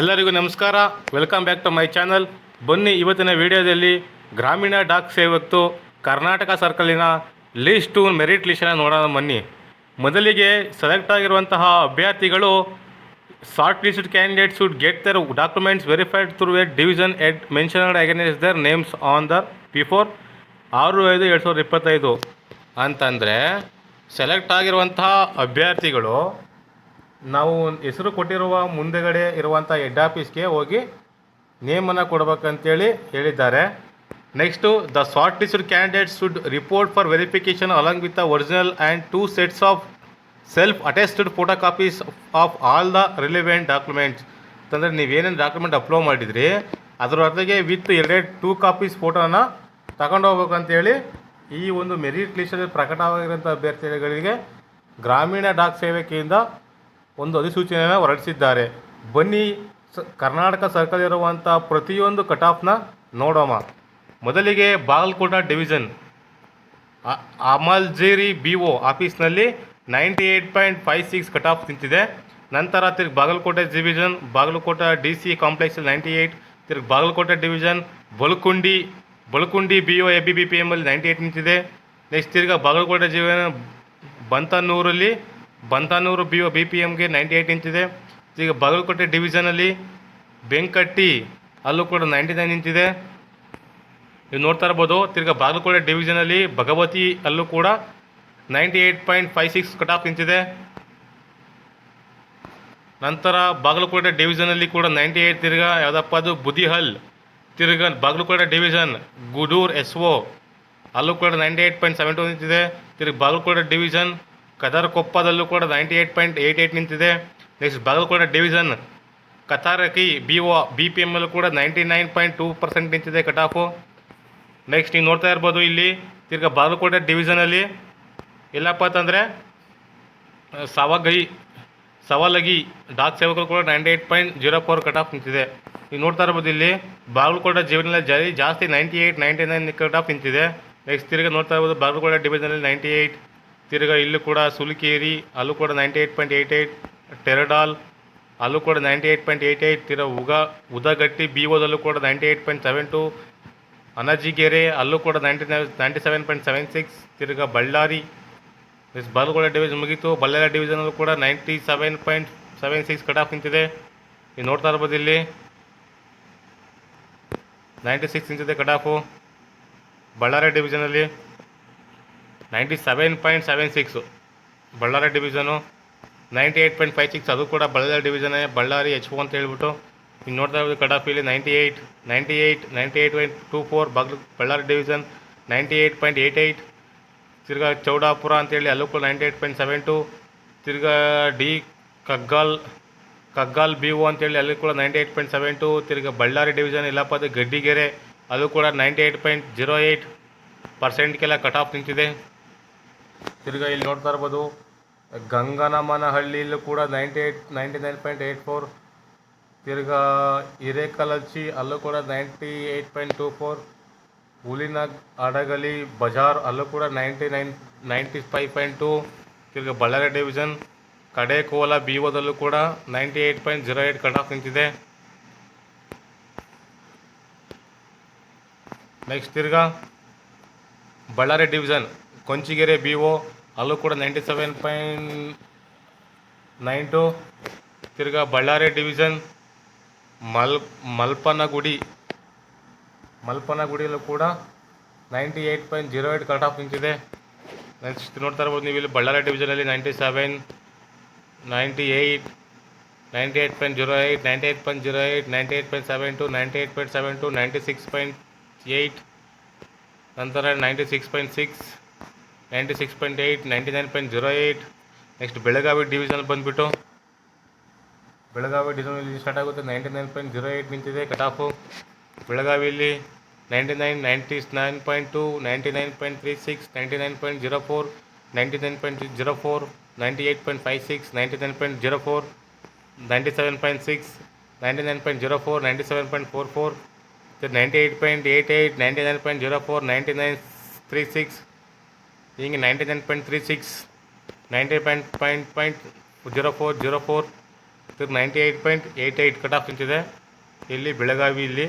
ಎಲ್ಲರಿಗೂ ನಮಸ್ಕಾರ. Welcome back to my channel ಬನ್ನಿ ಇವತ್ತಿನ ವಿಡಿಯೋದಲ್ಲಿ ಗ್ರಾಮೀಣ ಡಾಕ್ ಸೇವಕ್ತು ಕರ್ನಾಟಕ ಸರ್ಕಲಿನ ಲೀಸ್ಟ್ ಟು ಮೆರಿಟ್ ಲಿಸ್ಟನ್ನು ನೋಡೋಣ ಬನ್ನಿ. ಮೊದಲಿಗೆ ಸೆಲೆಕ್ಟ್ ಆಗಿರುವಂತಹ ಅಭ್ಯರ್ಥಿಗಳು short list candidate should get their documents verified through a division at mentioned against their names on the before ಆರು ಐದು ಎರಡು ಸಾವಿರದ ಇಪ್ಪತ್ತೈದು. ಅಂತಂದರೆ ಸೆಲೆಕ್ಟ್ ಆಗಿರುವಂತಹ ಅಭ್ಯರ್ಥಿಗಳು ನಾವು ಹೆಸರು ಕೊಟ್ಟಿರುವ ಮುಂದೆಗಡೆ ಇರುವಂಥ ಹೆಡ್ ಆಫೀಸ್ಗೆ ಹೋಗಿ ನೇಮನ್ನು ಕೊಡ್ಬೇಕಂತೇಳಿ ಹೇಳಿದ್ದಾರೆ. Next the short listed candidate should report for verification along with the original and two sets of self attested photo copies of all the relevant documents ಅಂತಂದರೆ ನೀವೇನೇನು ಡಾಕ್ಯುಮೆಂಟ್ ಅಪ್ಲೋಡ್ ಮಾಡಿದ್ರಿ, ಅದರ ಜೊತೆಗೆ ವಿತ್ ಎರಡೆರಡು ಟೂ ಕಾಪೀಸ್ ಫೋಟೋನ ತಗೊಂಡು ಹೋಗ್ಬೇಕಂತೇಳಿ ಈ ಒಂದು ಮೆರಿಟ್ ಲಿಸ್ಟಲ್ಲಿ ಪ್ರಕಟವಾಗಿರುವಂಥ ಅಭ್ಯರ್ಥಿಗಳಿಗೆ ಗ್ರಾಮೀಣ ಡಾಕ್ ಸೇವಕಿಯಿಂದ ಒಂದು ಅಧಿಸೂಚನೆಯನ್ನು ಹೊರಡಿಸಿದ್ದಾರೆ. ಬನ್ನಿ, ಸ, ಕರ್ನಾಟಕ ಸರ್ಕಲ್ ಇರುವಂಥ ಪ್ರತಿಯೊಂದು ಕಟ್ ಆಫ್ನ ನೋಡೋಣ ಮೊದಲಿಗೆ Bagalkot division Amaljeri B O ಆಫೀಸ್ನಲ್ಲಿ ninety eight point five six cut off ನಿಂತಿದೆ. ನಂತರ ತಿರ್ಗಿ Bagalkote division Bagalkote D C ಕಾಂಪ್ಲೆಕ್ಸಲ್ಲಿ ninety eight ತಿರ್ಗಿ Bagalkote division Balakundi Balakundi B O, A B B P ಎಮ್ಮಲ್ಲಿ ninety eight ನಿಂತಿದೆ. Next ತಿರ್ಗಿ Bagalkote division ಬಂತನೂರಲ್ಲಿ Bantanur B B P ಎಮ್ಗೆ ninety eight ನಿಂತಿದೆ ಈಗ ಬಾಗಲಕೋಟೆ ಡಿವಿಷನಲ್ಲಿ ಬೆಂಕಟ್ಟಿ ಅಲ್ಲೂ ಕೂಡ ನೈಂಟಿ ನೈನ್ ನಿಂತಿದೆ ನೀವು ನೋಡ್ತಾ ಇರ್ಬೋದು, ತಿರ್ಗಾ ಬಾಗಲಕೋಟೆ ಡಿವಿಷನಲ್ಲಿ ಭಗವತಿ ಅಲ್ಲೂ ಕೂಡ ninety eight point five six cut off ನಿಂತಿದೆ ನಂತರ ಬಾಗಲಕೋಟೆ ಡಿವಿಷನಲ್ಲಿ ಕೂಡ ನೈಂಟಿ ಏಯ್ಟ್ ತಿರ್ಗಾ ಯಾವುದಪ್ಪ ಅದು? ಬುದಿಹಲ್ ತಿರ್ಗಾ Bagalkote division Gudur S O ಅಲ್ಲೂ ಕೂಡ ninety eight point seventy two ನಿಂತಿದೆ ತಿರ್ಗಿ ಬಾಗಲಕೋಟೆ ಡಿವಿಷನ್ ಕದರ್ಕೊಪ್ಪದಲ್ಲೂ ಕೂಡ ninety eight point eight eight ನಿಂತಿದೆ. Next Bagalkote division Katarki B O B P M ಅಲ್ಲೂ ಕೂಡ ninety nine point two percent ನಿಂತಿದೆ ಕಟ್ ಆಫು ನೆಕ್ಸ್ಟ್ ನೀವು ನೋಡ್ತಾ ಇರ್ಬೋದು ಇಲ್ಲಿ, ತಿರ್ಗ ಬಾಗಲಕೋಟೆ ಡಿವಿಷನಲ್ಲಿ ಎಲ್ಲಪ್ಪ ಅಂತಂದರೆ ಸವಗೈ, ಸವಲಗಿ ಡಾಕ್ ಸೇವಕರು ಕೂಡ ninety eight point zero four cut off ನಿಂತಿದೆ. ನೀವು ನೋಡ್ತಾ ಇರ್ಬೋದು ಇಲ್ಲಿ, ಬಾಗಲಕೋಟೆ ಜೀವನದಲ್ಲಿ ಜಾರಿ ಜಾಸ್ತಿ ninety eight ninety nine cut off ನಿಂತಿದೆ. ನೆಕ್ಸ್ಟ್ ತಿರ್ಗಿ ನೋಡ್ತಾ ಇರ್ಬೋದು ಬಾಗಲಕೋಟೆ ಡಿವಿಷನಲ್ಲಿ ನೈಂಟಿ ಏಯ್ಟ್ ತಿರ್ಗಾ ಇಲ್ಲೂ ಕೂಡ ಸುಲಿಕೇರಿ, ಅಲ್ಲೂ ಕೂಡ ninety eight point eight eight Teradal ಅಲ್ಲೂ ಕೂಡ ninety eight point eight eight ತಿರ ಉಗ, ಉದಗಟ್ಟಿ ಬಿ ಓದಲ್ಲೂ ಕೂಡ ninety eight point seven two Anajigere, ಅಲ್ಲೂ ಕೂಡ ninety ninety seven point seven six ತಿರ್ಗಾ ಬಳ್ಳಾರಿ ಎಸ್ ಬಾಗಲಕೋಟೆ ಡಿವಿಷನ್ ಮುಗೀತು. ಬಳ್ಳಾರಿ ಡಿವಿಷನಲ್ಲೂ ಕೂಡ ninety seven point seven six cut off ನಿಂತಿದೆ. ನೀವು ನೋಡ್ತಾ ಇರ್ಬೋದು ಇಲ್ಲಿ. ನೈಂಟಿ ಸಿಕ್ಸ್ ನಿಂತಿದೆ cut off Ballari ಡಿವಿಷನಲ್ಲಿ ninety seven point seven six. Ballari division ninety eight point five six. ಅದು ಕೂಡ ಬಳ್ಳಾರಿ ಡಿವಿಷನೇ ಬಳ್ಳಾರಿ ಎಚ್ ಅಂತ ಹೇಳ್ಬಿಟ್ಟು. ಇನ್ನು ನೋಡ್ತಾ ಇರೋದು ಕಟ್ ಆಫ್ ಇಲ್ಲಿ ninety eight ninety eight ninety eight point two four. ಬಗ್ Ballari division ninety eight point eight eight. ತಿರ್ಗಾ ಚೌಡಾಪುರ ಅಂತೇಳಿ ಅಲ್ಲೂ ಕೂಡ ninety eight point seven two. ತಿರ್ಗಾ D Kaggal Kaggal B O ಅಂತೇಳಿ ಅಲ್ಲಿ ಕೂಡ ninety eight point seven two. ತಿರ್ಗಾ Ballari division ಇಲ್ಲಪ್ಪ, ಅದು ಗಡ್ಡಿಗೆರೆ. ಅದು ಕೂಡ ninety eight point zero eight ಪರ್ಸೆಂಟ್ಗೆಲ್ಲ cut off ನಿಂತಿದೆ. ತಿರ್ಗಾ ಇಲ್ಲಿ ನೋಡ್ತಾ ಇರ್ಬೋದು, ಗಂಗನಮನಹಳ್ಳಿಯಲ್ಲೂ ಕೂಡ ninety eight ninety nine point eight four ತಿರ್ಗಾ ಹಿರೇಕಲಚಿ ಅಲ್ಲೂ ಕೂಡ ninety eight point two four Hulina Adagali Bazaar ಅಲ್ಲೂ ಕೂಡ ninety nine ninety five point two ತಿರ್ಗಿ ಬಳ್ಳಾರಿ ಡಿವಿಷನ್ ಕಡೇಕೋಲ ಬಿ ಕೂಡ ninety eight point zero eight cut off ನಿಂತಿದೆ. ನೆಕ್ಸ್ಟ್ ತಿರ್ಗಾ Ballari division Konchigere B O ಅಲ್ಲೂ ಕೂಡ ninety seven point nine two ತಿರ್ಗಾ Ballari division ಮಲ್ ಮಲ್ಪನಗುಡಿ ಮಲ್ಪನಗುಡಿಯಲ್ಲೂ ಕೂಡ ninety eight point zero eight cut off ನಿಂತಿದೆ ನೆಕ್ಸ್ಟ್ ನೋಡ್ತಾ ಇರ್ಬೋದು ನೀವು ಇಲ್ಲಿ Ballari ಡಿವಿಷನಲ್ಲಿ ninety seven ninety eight ninety eight point zero eight ninety eight point zero eight ninety eight point seven two ninety eight point seven two ninety six point eight ನಂತರ ninety six point six ninety six point eight ninety nine point zero eight next Belagavi division ಬಂದುಬಿಟ್ಟು ಬೆಳಗಾವಿ ಡಿವಿಷನಲ್ಲಿ start ಆಗುತ್ತೆ ninety nine point zero eight ನಿಂತಿದೆ cut off ಬೆಳಗಾವಿಯಲ್ಲಿ ninety nine ninety nine point two ninety nine point three six ninety nine point zero four ninety nine point zero four ninety eight point five six ninety nine point zero four ninety seven point six ninety nine point zero four ninety seven point four four ninety eight point eight eight ninety nine point zero four ninety nine three six ಹಿಂಗೆ ninety nine point three six ninety point point point zero four zero four ತಿರ್ಗಿ ninety eight point eight eight cut off ನಿಂತಿದೆ. ಇಲ್ಲಿ ಬೆಳಗಾವಿ ಇಲ್ಲಿ.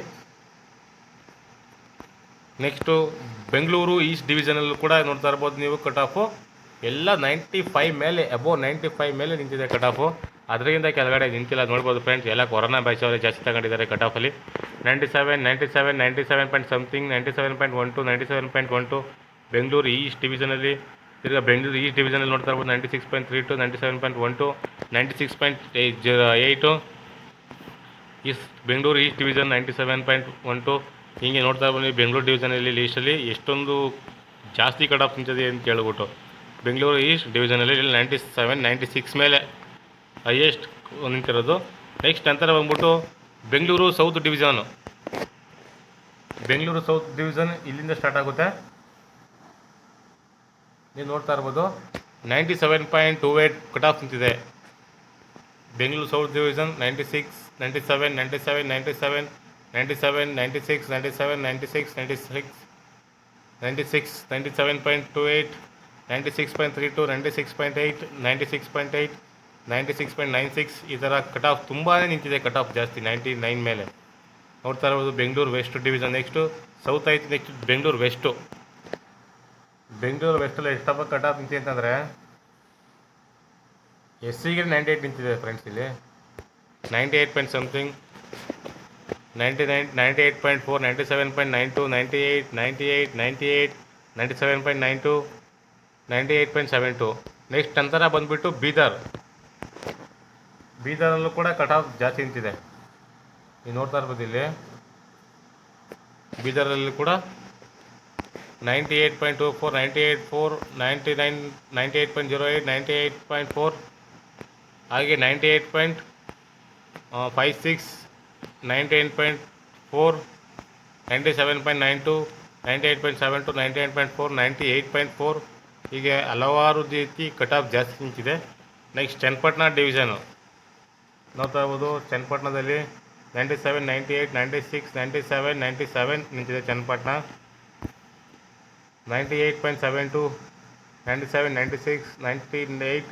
Next Bengaluru East ಡಿವಿಷನಲ್ಲೂ ಕೂಡ ನೋಡ್ತಾ ಇರ್ಬೋದು ನೀವು cut off ಎಲ್ಲ ನೈಂಟಿ ಫೈವ್ ಮೇಲೆ ಅಬೋವ್ ನೈಂಟಿ ಫೈವ್ ಮೇಲೆ ನಿಂತಿದೆ ಕಟ್ ಆಫು ಅದರಿಂದ ಕೆಳಗಡೆ ನಿಂತಿಲ್ಲ, ನೋಡ್ಬೋದು ಫ್ರೆಂಡ್ಸ್ ಎಲ್ಲ ಕೊರೋನಾ ಬ್ಯಾಚ್ ಅವರೇ ಜಾಸ್ತಿ ತಗೊಂಡಿದ್ದಾರೆ cut ಆಫಲ್ಲಿ ninety seven ninety seven ninety seven point something ninety seven point one two ninety seven point one two Bengaluru east ಡಿವಿಷನಲ್ಲಿ ತಿರ್ಗಾ ಬೆಂಗಳೂರು ಈಸ್ಟ್ ಡಿವಿಷನಲ್ಲಿ ನೋಡ್ತಾ ಇರ್ಬೋದು ninety six point three two ninety seven point one two ninety six point eight east Bengaluru east division ninety seven point one two ಹೀಗೆ ನೋಡ್ತಾ ಬನ್ನಿ ಬೆಂಗಳೂರು ಡಿವಿಷನಲ್ಲಿ ಲೀಸ್ಟಲ್ಲಿ ಎಷ್ಟೊಂದು ಜಾಸ್ತಿ cut of ನಿಂತಿದೆ ಅಂತ ಕೇಳ್ಬಿಟ್ಟು. ಬೆಂಗಳೂರು ಈಸ್ಟ್ ಡಿವಿಷನಲ್ಲಿ ಇಲ್ಲಿ ನೈಂಟಿ ಸೆವೆನ್ ನೈಂಟಿ ಸಿಕ್ಸ್ ಮೇಲೆ ಹೈಯೆಸ್ಟ್ ನಿಂತಿರೋದು. ನೆಕ್ಸ್ಟ್ ನಂತರ ಬಂದ್ಬಿಟ್ಟು Bengaluru south division Bengaluru south division ಇಲ್ಲಿಂದ ಸ್ಟಾರ್ಟ್ ಆಗುತ್ತೆ. ನೀವು ನೋಡ್ತಾ ಇರ್ಬೋದು. Ninety seven point two eight cut off ನಿಂತಿದೆ. Bengaluru south division ninety six ninety seven ninety seven ninety seven ninety seven ninety six ninety seven ninety six ninety six ninety six ninety seven point two eight ninety six point three two ninety six point eight ninety six point eight ninety six point nine six ಈ ಥರ cut off ತುಂಬಾ ನಿಂತಿದೆ cut off ಜಾಸ್ತಿ ninety nine ಮೇಲೆ. ನೋಡ್ತಾ ಇರ್ಬೋದು Bengaluru west division next south ಆಯ್ತು next Bengaluru west Bengaluru ವೆಸ್ಟಲ್ಲಿ ಎಷ್ಟಪ್ಪ ಕಟ್ ಆಫ್ ನಿಂತಿದೆ ಅಂತಂದರೆ ಎಸ್ ಸಿಗೆ ನೈಂಟಿ ಏಯ್ಟ್ ನಿಂತಿದೆ ಫ್ರೆಂಡ್ಸ್ ಇಲ್ಲಿ. Ninety eight point something ninety nine ninety eight point four ninety seven point nine two ninety eight ninety eight ninety eight ninety seven point nine two ninety eight point seven two next ನಂತರ ಬಂದುಬಿಟ್ಟು ಬೀದರ್. ಬೀದರಲ್ಲೂ ಕೂಡ cut of ಜಾಸ್ತಿ ನಿಂತಿದೆ. ನೀವು ನೋಡ್ತಾ ಇರ್ಬೋದು ಇಲ್ಲಿ. ಬೀದರಲ್ಲಿ ಕೂಡ ninety eight point two four, ninety eight four, ninety nine, ninety eight point zero eight ninety eight point four, ಹಾಗೆ ninety eight point five six, ninety eight point four, ninety seven point nine two, ninety eight point seven two, ninety eight point four, ninety eight point four, ಹೀಗೆ ಹಲವಾರು ರೀತಿ cut of ಜಾಸ್ತಿ ನಿಂತಿದೆ. Next Channapatna division. ನೋಡ್ತಾ ಚನ್ನಪಟ್ಟಣದಲ್ಲಿ ninety seven, ninety eight ninety six, ninety seven ninety seven ನಿಂತಿದೆ Channapatna. Ninety eight point seven two ninety seven ninety six ninety eight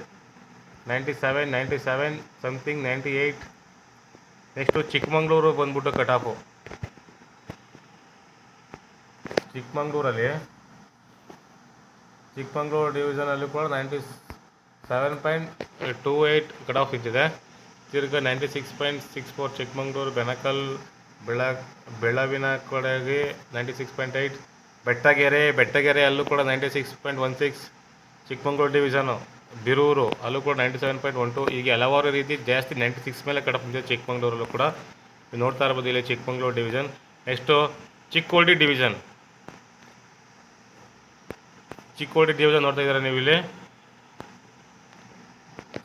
ninety seven ninety seven something ninety eight next Chikkamagaluru ಬಂದ್ಬಿಟ್ಟು cut off ಚಿಕ್ಕಮಂಗ್ಳೂರಲ್ಲಿ ಚಿಕ್ಕಮಂಗ್ಳೂರು ಡಿವಿಷನಲ್ಲಿ ಕೂಡ ninety seven point two eight cut off ಇದ್ದಿದೆ. ತಿರ್ಗ ninety six point six four Chikkamagaluru ಬೆನಕಲ್ ಬೆಳ ಬೆಳವಿನ ಕಡೆಗೆ ninety six point eight Bettageri Bettageri ಅಲ್ಲೂ ಕೂಡ ninety six point one six Chikkamagaluru division Birur ಅಲ್ಲೂ ಕೂಡ ninety seven point one two ಹೀಗೆ ಹಲವಾರು ರೀತಿ ಜಾಸ್ತಿ ನೈಂಟಿ ಸಿಕ್ಸ್ ಮೇಲೆ ಕಡಪ ನಿಂತಿದೆ ಚಿಕ್ಕಮಂಗ್ಳೂರಲ್ಲೂ ಕೂಡ. ನೋಡ್ತಾ ಇರ್ಬೋದು ಇಲ್ಲಿ Chikkamagaluru division next Chikkodi division Chikkodi division ನೋಡ್ತಾ ಇದ್ದೀರಾ ನೀವು ಇಲ್ಲಿ?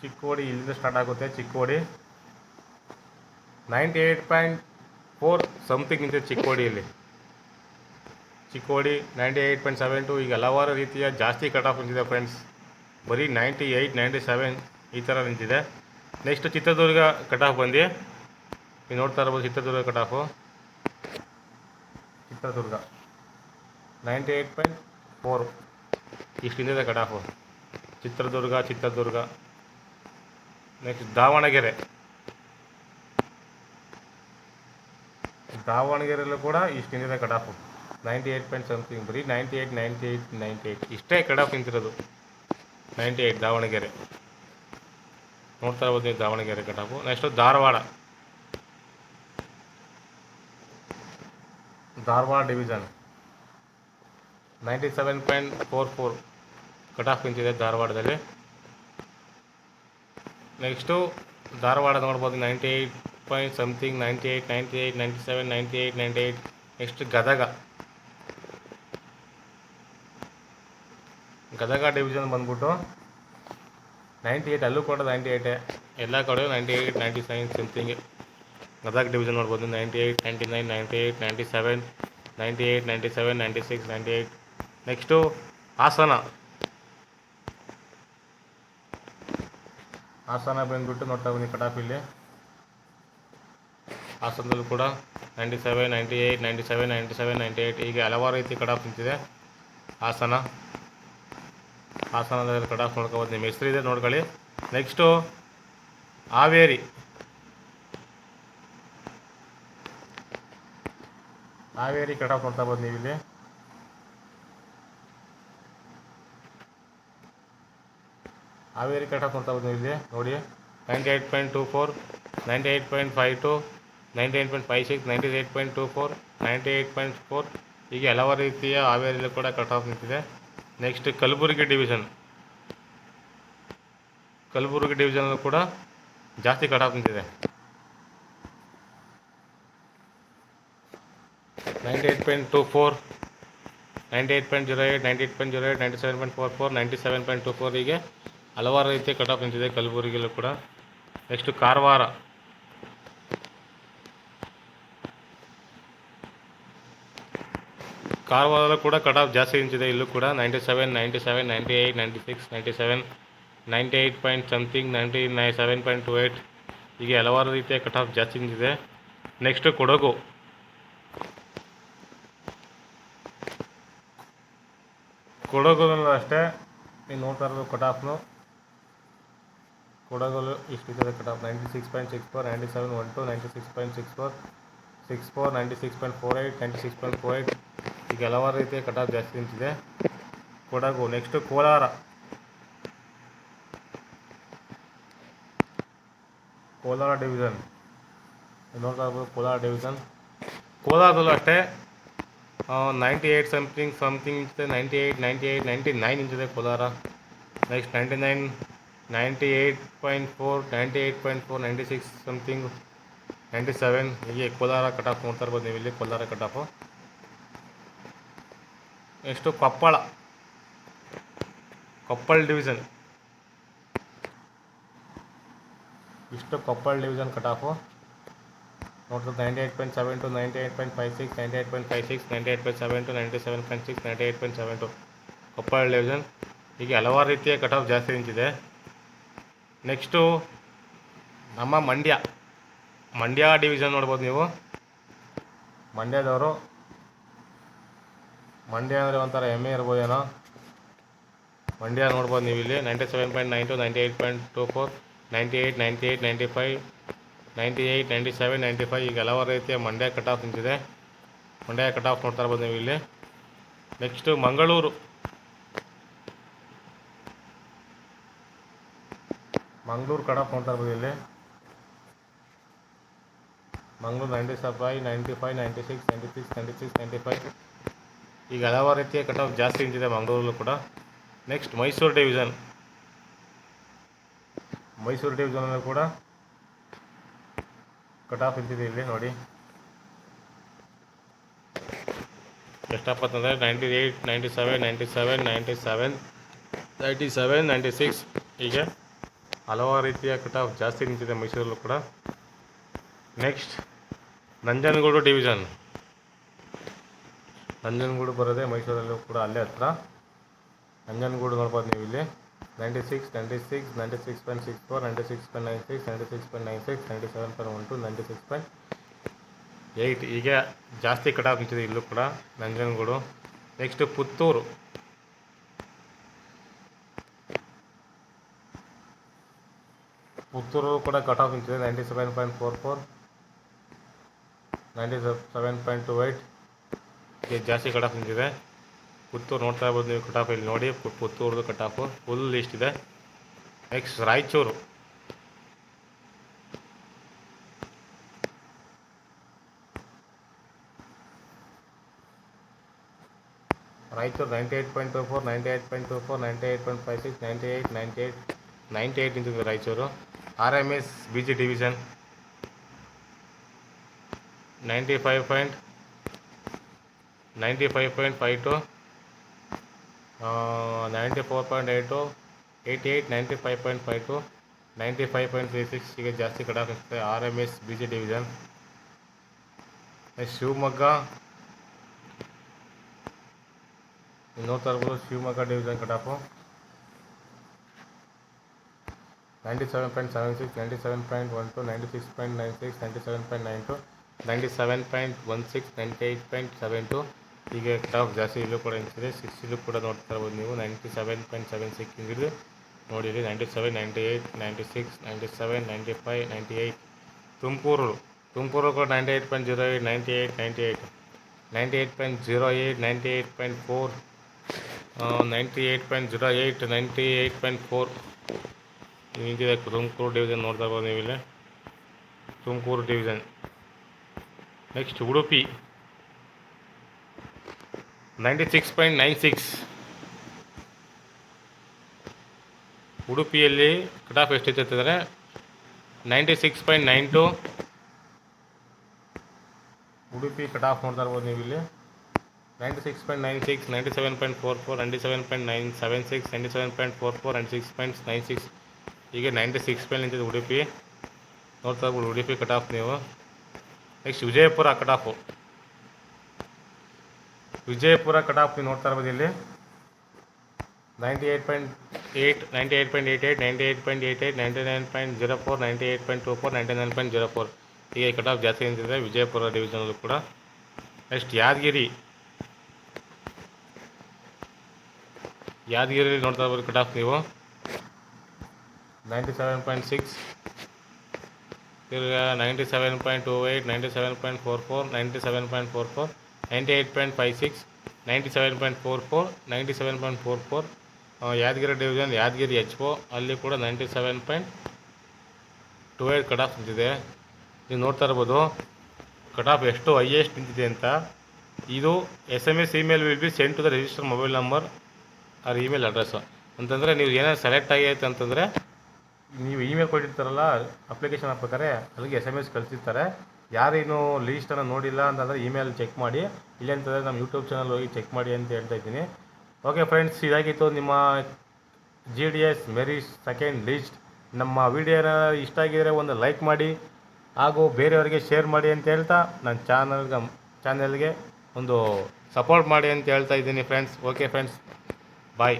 ಚಿಕ್ಕೋಡಿ ಇಲ್ಲಿಂದ ಸ್ಟಾರ್ಟ್ ಆಗುತ್ತೆ, Chikkodi. Ninety eight point four something ನಿಂತಿದೆ ಚಿಕ್ಕೋಡಿಯಲ್ಲಿ Chikkodi ninety eight point seven two ಈಗ ಹಲವಾರು ರೀತಿಯ ಜಾಸ್ತಿ ಕಟ್ ಆಫ್ ನಿಂತಿದೆ ಫ್ರೆಂಡ್ಸ್ ಬರೀ ನೈಂಟಿ ಏಯ್ಟ್ ನೈಂಟಿ ಸೆವೆನ್ ಈ ಥರ ನಿಂತಿದೆ. ನೆಕ್ಸ್ಟ್ ಚಿತ್ರದುರ್ಗ ಕಟ್ ಆಫ್ ಬಂದು. ನೀವು ನೋಡ್ತಾ ಇರ್ಬೋದು Chitradurga cut off Chitradurga ninety eight point four ಇಷ್ಟಿಂದಿದೆ cut off Chitradurga Chitradurga. Next Davanagere. ದಾವಣಗೆರೆಯಲ್ಲೂ ಕೂಡ ಇಷ್ಟಿಂದಿದೆ cut off ninety eight point something ಬರೀ ninety eight ninety eight ninety eight ಇಷ್ಟೇ cut off ನಿಂತಿರೋದು. Ninety eight Davanagere. ನೋಡ್ತಾ ಇರ್ಬೋದು ನೀವು Davanagere cut off. Next Dharwad. Dharwad division ninety seven point four four cut off ನಿಂತಿದೆ ಧಾರವಾಡದಲ್ಲಿ. Next Dharwad ನೋಡ್ಬೋದು ninety eight point something, ninety eight ninety eight ninety seven, ninety eight ninety eight next Gadag. Gadag division ಬಂದ್ಬಿಟ್ಟು ninety eight ಅಲ್ಲೂ ಕೂಡ ninety ಏಯ್ಟೇ ಎಲ್ಲ ಕಡೆಯೂ ninety eight ninety nine something Gadag division ನೋಡ್ಬೋದು ninety eight ninety nine ninety eight ninety seven ninety eight ninety seven ninety six ninety eight next Hassan. Hassan ಬಂದುಬಿಟ್ಟು ನೋಡ್ತಾ ಬನ್ನಿ ಕಟಾಫ್ ಇಲ್ಲಿ ಹಾಸನದಲ್ಲೂ ಕೂಡ ninety seven ninety eight ninety seven ninety seven ninety eight ಹೀಗೆ ಹಲವಾರು ರೀತಿ ಕಟಾಫ್ ನಿಂತಿದೆ. ಹಾಸನ. ಹಾಸನದಲ್ಲಿ ಕಟ್ ಆಫ್ ನೋಡ್ಕೊಬೋದು ನಿಮ್ಮ ಇದೆ, ನೋಡ್ಕೊಳ್ಳಿ. Next Haveri. Haveri cut off ನೋಡ್ತಾ ನೀವು ಇಲ್ಲಿ ಹಾವೇರಿ ಕಟ್ ಆಫ್ ನೋಡ್ತಾ ನೀವು ಇಲ್ಲಿ ನೋಡಿ. Ninety eight point two four ninety eight point five two ninety eight point five six ninety eight point two four ninety eight point four ಹೀಗೆ ಹಲವಾರು ರೀತಿಯ ಹಾವೇರಿಯಲ್ಲೂ ಕೂಡ ಕಟ್ ಆಫ್ ನಿಂತಿದೆ. ನೆಕ್ಸ್ಟ್ ಕಲಬುರಗಿ ಡಿವಿಷನ್ ಕಲಬುರಗಿ ಡಿವಿಷನಲ್ಲೂ ಕೂಡ ಜಾಸ್ತಿ ಕಟ್ ಆಫ್ ನಿಂತಿದೆ ninety eight point two four ninety eight point zero eight ninety eight point zero eight ninety seven point four four ninety seven point two four ಹೀಗೆ ಹಲವಾರು ರೀತಿಯ cut of ನಿಂತಿದೆ ಕಲಬುರಗಿಯಲ್ಲೂ ಕೂಡ. Next Karwar ಕಾರವಾರದಲ್ಲೂ ಕೂಡ ಕಟ್ ಆಫ್ ಜಾಸ್ತಿ ನಿಂತಿದೆ. ಇಲ್ಲೂ ಕೂಡ ninety seven ninety seven ninety eight ninety six ninety seven ninety eight point something ninety nine seven point two eight ಹೀಗೆ ಹಲವಾರು ರೀತಿಯ ಕಟ್ ಆಫ್ ಜಾಸ್ತಿ ನಿಂತಿದೆ. ನೆಕ್ಸ್ಟ್ ಕೊಡಗು. ಕೊಡಗಲ್ಲೂ ಅಷ್ಟೇ. ನೀವು ನೋಡ್ತಾ ಇರೋದು ಕಟ್ ಆಫ್ನು ಕೊಡಗಲ್ಲೂ ಇಷ್ಟಿದೆ cut off ninety six point six four ninety seven one two ninety six point six four six four ninety six point four eight ninety six point four eight ಈಗ ಹಲವಾರು ರೀತಿಯ ಕಟಾಫ್ ಜಾಸ್ತಿ ನಿಂತಿದೆ. ಕೊಡಗು ನೆಕ್ಸ್ಟು ಕೋಲಾರ. ಕೋಲಾರ ಡಿವಿಷನ್ ನೋಡ್ತಾ ಇರ್ಬೋದು Kolar division ಕೋಲಾರದಲ್ಲೂ ಅಷ್ಟೇ ninety eight something something ಇಂಚಿದೆ ninety eight ninety eight ninety nine ಇಂಚಿದೆ Kolar. Next ninety nine ninety eight point four ninety eight point four ninety six something ninety seven ಹೀಗೆ Kolar cutoff ನೋಡ್ತಾ ಇರ್ಬೋದು ನೀವು ಇಲ್ಲಿ Kolar cut off next Koppal. Koppal division ಇಷ್ಟು Koppal division cut off. ನೋಡ್ರಿ ninety eight point seven two ninety eight point five six, ninety eight point five six, ninety eight point seven two ninety seven point six, ninety eight point seven two Koppal division ಹೀಗೆ ಹಲವಾರು ರೀತಿಯ cut of ಜಾಸ್ತಿ ನಿಂತಿದೆ. Next ನಮ್ಮ Mandya. Mandya division ನೋಡ್ಬೋದು ನೀವು. ಮಂಡ್ಯದವರು ಮಂಡ್ಯ ಅಂದರೆ ಒಂಥರ ಹೆಮ್ಮೆ ಇರ್ಬೋದೇನೋ ಮಂಡ್ಯ ನೋಡ್ಬೋದು ನೀವು ಇಲ್ಲಿ ninety seven point nine two ninety eight point two four ninety eight ninety eight ninety five ninety eight ninety seven ninety five ಈಗ ಹಲವಾರು ರೀತಿಯ ಮಂಡ್ಯ ಕಟ್ ಆಫ್ ನಿಂತಿದೆ. ಮಂಡ್ಯ ಕಟ್ ಆಫ್ ನೋಡ್ತಾ ಇರ್ಬೋದು ನೀವು ಇಲ್ಲಿ. Next Mangaluru. Mangaluru cut off ನೋಡ್ತಾ ಇರ್ಬೋದು ಇಲ್ಲಿ. Mangaluru ninety five ninety five ninety six ninety six ninety six ninety five ಈಗ ಹಲವಾರು ರೀತಿಯ ಕಟ್ ಆಫ್ ಜಾಸ್ತಿ ನಿಂತಿದೆ ಮಂಗಳೂರಲ್ಲೂ ಕೂಡ. ನೆಕ್ಸ್ಟ್ ಮೈಸೂರು ಡಿವಿಷನ್ ಮೈಸೂರು ಡಿವಿಷನಲ್ಲೂ ಕೂಡ ಕಟ್ ಆಫ್ ನಿಂತಿದೆ ಇಲ್ಲಿ ನೋಡಿ. ಎಷ್ಟಪ್ಪ ಅಂತಂದರೆ ninety eight ninety seven ninety seven ninety seven ninety seven ninety six ಹೀಗೆ ಹಲವಾರು ರೀತಿಯ ಕಟ್ ಆಫ್ ಜಾಸ್ತಿ ನಿಂತಿದೆ ಮೈಸೂರಲ್ಲೂ ಕೂಡ. ನೆಕ್ಸ್ಟ್ ನಂಜನಗೂಡು ಡಿವಿಷನ್ ನಂಜನಗೂಡು ಬರೋದೇ ಮೈಸೂರಲ್ಲೂ ಕೂಡ ಅಲ್ಲೇ ಹತ್ರ. ನಂಜನಗೂಡು ನೋಡ್ಬೋದು ನೀವು ಇಲ್ಲಿ. Ninety six ninety six ninety six point six four ninety six point nine six ninety six point nine six ninety seven point one two ninety six point eight ಈಗ ಜಾಸ್ತಿ ಕಟ್ ಆಫ್ ನಿಂತಿದೆ ಇಲ್ಲೂ ಕೂಡ ನಂಜನಗೂಡು. ನೆಕ್ಸ್ಟು ಪುತ್ತೂರು. ಪುತ್ತೂರು ಕೂಡ cut of ನಿಂತಿದೆ ninety seven point four four ninety seven point two eight ಜಾಸ್ತಿ cut of ನಿಂತಿದೆ. ಪುತ್ತೂರು ನೋಡ್ತಾ ಇರ್ಬೋದು ನೀವು ಕಟ್ ಆಫ್ ಇಲ್ಲಿ ನೋಡಿ ಪುತ್ತೂರ್ದು ಕಟ್ ಆಫು. ಫುಲ್ ಲಿಸ್ಟ್ ಇದೆ. Next Raichur. Raichur ninety eight point two four ninety eight point two four ninety eight point five six ninety eight ninety eight ninety eight ನಿಂತಿದೆ Raichur. R M S B G division ninety five point ninety five point five two ninety four point eight two eighty eight ninety five point five two ninety five point three six ಈಗ ಜಾಸ್ತಿ cut off ಇರುತ್ತೆ R M S B G division next Shivamogga ನೀವು ನೋಡ್ತಾ ಇರ್ಬೋದು Shivamogga division cut off ninety seven point seven six ninety seven point one two ninety six point nine six ninety seven point nine two ninety seven point one six ninety eight point seven two ಹೀಗೆ cut of ಜಾಸ್ತಿ ಇಲ್ಲೂ ಕೂಡ ನಿಂತಿದೆ six ಇಲ್ಲೂ ಕೂಡ ನೋಡ್ತಾ ಇರ್ಬೋದು ನೀವು. Ninety seven point seven six ಹಿಂಗಿದ್ರೆ ನೋಡಿರಿ ninety seven ninety eight ninety six ninety seven ninety five ninety eight Tumakuru Tumakuru ಕೂಡ ninety eight point zero eight ninety eight ninety eight ninety eight point zero eight ninety eight point four ninety eight point zero eight ninety eight point four ನಿಂತಿದೆ Tumakuru division ನೋಡ್ತಾ ಇರ್ಬೋದು ನೀವು ಇಲ್ಲಿ Tumakuru division next Udupi. Ninety six point nine six. ಉಡುಪಿಯಲ್ಲಿ cut off ಎಷ್ಟಿತ್ತು ಅಂತಂದರೆ ninety six point nine two. Udupi cut off ನೋಡ್ತಾ ಇರ್ಬೋದು ನೀವು ಇಲ್ಲಿ ninety six point nine six, ninety seven point four four, ninety seven point nine seven six, ninety seven point four four, ninety six point nine six. ಹೀಗೆ ninety six point ನಿಂತಿದೆ ಉಡುಪಿ. ನೋಡ್ತಾ ಇರ್ಬೋದು Udupi cut off ನೀವು. Next Vijayapura cut off Vijayapura cut off ನೀವು ನೋಡ್ತಾ ಇರ್ಬೋದು ಇಲ್ಲಿ. Ninety eight point eight ninety eight point eight eight ninety eight point eight eight ninety nine point zero four ninety eight point two four ninety nine point zero four ಹೀಗೆ cut of ಜಾಸ್ತಿ ನಿಂತಿದೆ, ವಿಜಯಪುರ ಡಿವಿಷನಲ್ಲೂ ಕೂಡ. Next Yadgir. Yadgir ನೋಡ್ತಾ ಇರ್ಬೋದು cut off ನೀವು. Ninety seven point six ತಿರ್ಗಾ ninety seven point two eight ninety seven point four four ninety seven point four four ninety eight point five six, ninety seven point four four, ninety seven point four four Yadgir division Yadgir H O, ಅಲ್ಲಿ ಕೂಡ ninety seven point two cut off ನೀವು ನೋಡ್ತಾ ಇರ್ಬೋದು, cut of ಎಷ್ಟು highest ನಿಂತಿದೆ ಅಂತ. ಇದು S M S email will be send to the register mobile number or email address. ಅಂತಂದರೆ ನೀವು ಏನಾದ್ರು ಸೆಲೆಕ್ಟ್ ಆಗೈತೆ ಅಂತಂದರೆ, ನೀವು ಇಮೇಲ್ ಕೊಟ್ಟಿರ್ತಾರಲ್ಲ, ಅಪ್ಲಿಕೇಶನ್ ಹಾಕ್ಬೇಕಾದ್ರೆ ಅಲ್ಲಿಗೆ ಎಸ್ ಎಂ ಎಸ್ ಕಳಿಸಿರ್ತಾರೆ. ಯಾರೇನು ಲೀಸ್ಟನ್ನು ನೋಡಿಲ್ಲ ಅಂತಂದರೆ ಇಮೇಲ್ ಚೆಕ್ ಮಾಡಿ, ಇಲ್ಲ ಅಂತಂದರೆ ನಮ್ಮ ಯೂಟ್ಯೂಬ್ ಚಾನಲ್ ಹೋಗಿ ಚೆಕ್ ಮಾಡಿ ಅಂತ ಹೇಳ್ತಾ ಇದ್ದೀನಿ. ಓಕೆ ಫ್ರೆಂಡ್ಸ್ ಇದಾಗಿತ್ತು ನಿಮ್ಮ G D S merit second list ನಮ್ಮ ವಿಡಿಯೋನ ಇಷ್ಟ ಆಗಿದರೆ ಒಂದು ಲೈಕ್ ಮಾಡಿ ಹಾಗೂ ಬೇರೆಯವರಿಗೆ ಶೇರ್ ಮಾಡಿ ಅಂತ ಹೇಳ್ತಾ ನನ್ನ ಚಾನಲ್ಗೆ ಚಾನಲ್ಗೆ ಒಂದು ಸಪೋರ್ಟ್ ಮಾಡಿ ಅಂತ ಹೇಳ್ತಾ ಇದ್ದೀನಿ ಫ್ರೆಂಡ್ಸ್ ಓಕೆ ಫ್ರೆಂಡ್ಸ್ ಬಾಯ್